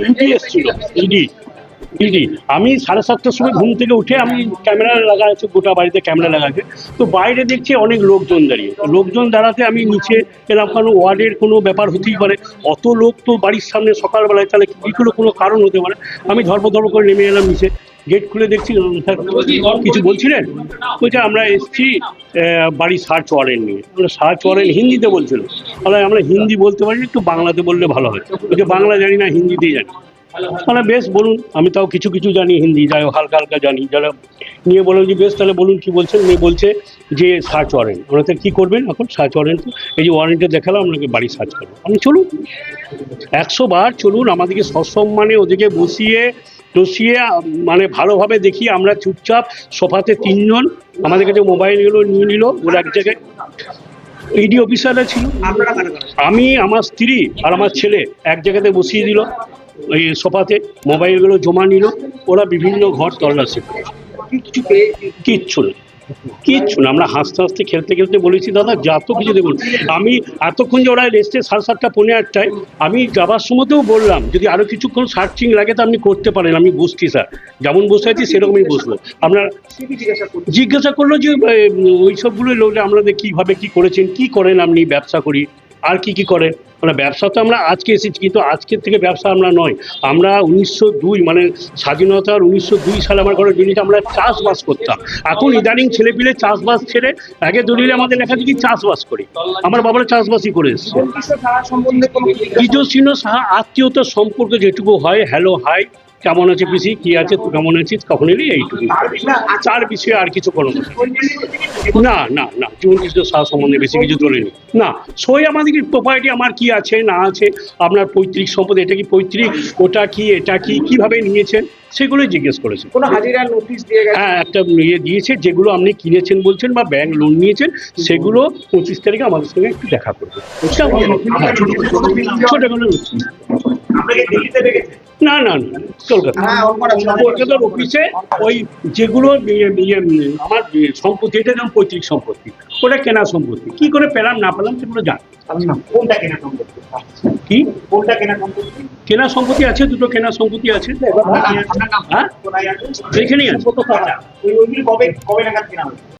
ED ED ED আমি সাড়ে সাতটার সময় ঘুম থেকে উঠে আমি ক্যামেরা লাগা আছে গোটা বাড়িতে ক্যামেরা লাগা আছে তো বাইরে দেখছি অনেক লোকজন দাঁড়িয়ে। লোকজন দাঁড়াতে আমি নিচে এলাম, কারণ ওয়ার্ডের কোনো ব্যাপার হতেই পারে। অত লোক তো বাড়ির সামনে সকালবেলায়, তাহলে করে কোনো কারণ হতে পারে? আমি ধর্ম ধর্ম করে নেমে এলাম নিচে। গেট খুলে দেখছি কিছু বলছিলেন? বলছে আমরা এসছি বাড়ি সার্চ ওয়ারেন্ট নিয়ে। আমরা সার্চ ওয়ারেন্ট হিন্দিতে বলছিল। তাহলে আমরা হিন্দি বলতে পারি না, একটু বাংলাতে বললে ভালো হয়। বলছে বাংলা জানি না হিন্দিতেই জানি। তাহলে বেশ বলুন আমি তাও কিছু কিছু জানি হিন্দি যাই হোক হালকা হালকা জানি। যারা নিয়ে বললাম যে বেশ তাহলে বলুন কি বলছেন? মেয়ে বলছে যে সার্চ ওয়ারেন্ট ওনাতে কী করবেন এখন? সার্চ ওয়ারেন্ট এই যে ওয়ারেন্টে দেখালাম আপনাকে বাড়ি সার্চ করব আমি চলুন একশো বার চলুন আমাদেরকে সসম্মানে ওদেরকে বসিয়ে টসিয়ে মানে ভালোভাবে দেখি আমরা চুপচাপ সোফাতে তিনজন আমাদের কাছে মোবাইলগুলো নিয়ে নিল ওর এক জায়গায় ইডি অফিসাররা ছিল। আমি আমার স্ত্রী আর আমার ছেলে এক জায়গাতে বসিয়ে দিল ওই সোফাতে মোবাইলগুলো জমা নিল। ওরা বিভিন্ন ঘর তল্লাশি করে কিচ্ছু না। কিচ্ছু না। আমরা হাসতে হাসতে খেলতে খেলতে বলেছি দাদা যত কিছু দেখুন। আমি এতক্ষণ যে ওরা রেস্টে সাড়ে সাতটা পনেরো আটটায় আমি যাবার সময়তেও বললাম যদি আরও কিছুক্ষণ সার্চিং লাগে তো আপনি করতে পারেন আমি বসছি স্যার। যেমন বসে আছি সেরকমই বসবো। আপনার জিজ্ঞাসা করল। যে ওই সবগুলোই লোকরা আপনাদের কীভাবে কী করেছেন কি করেন আপনি ব্যবসা করি? আর কি কি করেন মানে ব্যবসা তো আমরা আজকে এসেছি কিন্তু আজকের থেকে ব্যবসা আমরা নয়। আমরা উনিশশো দুই মানে স্বাধীনতার উনিশশো দুই সালে আমার ঘরে দিল্লিতে আমরা চাষবাস করতাম। এখন ইদানিং ছেলেপিলে চাষবাস ছেড়ে আগে দলিলে আমাদের লেখা কি চাষবাস করি। আমার বাবারা চাষবাসই করে এসছে। বিজয় সাহা আত্মীয়তার সম্পর্কে যেটুকু হয় হ্যালো হাই কেমন আছে পিসি? কি আছে? তুই কেমন আছিস? কখন এলি এইটুকু তার বিষয়ে আর কিছু কোনো না না না জীবন কৃষ্ণ সাহা সম্বন্ধে বেশি কিছু তোলেনি না সই আমাদের প্রপার্টি আমার কি আছে না আছে আপনার পৈতৃক সম্পদ এটা কি পৈতৃক ওটা কি এটা কি কীভাবে নিয়েছেন সেগুলোই জিজ্ঞেস করেছে। কোনো হাজিরা নোটিশ দিয়ে গেছে? হ্যাঁ একটা ইয়ে দিয়েছে যেগুলো আপনি কিনেছেন বলছেন বা ব্যাংক লোন নিয়েছেন সেগুলো পঁচিশ তারিখে আমাদের সঙ্গে একটু দেখা করবে। ছোট কোনো রেখেছে না না না কলকাতা। হ্যাঁ কলকাতার অফিসে ওই যেগুলো ইয়ে, ইয়ে, আমার সম্পত্তি এটা যেমন পৈতৃক সম্পত্তি ওটা কেনা সম্পত্তি। কি করে পেলাম না পেলাম সেগুলো জান। কোনটা কেনা সম্পত্তি? কি? কোনটা কেনা সম্পত্তি? কেনা সম্পত্তি আছে দুটো কেনা সম্পত্তি আছে। আপনার নাম? হ্যাঁ? কোথায় এখানেই আছে। আচ্ছা, কবে কবে নাগাদ কেনা হয়েছে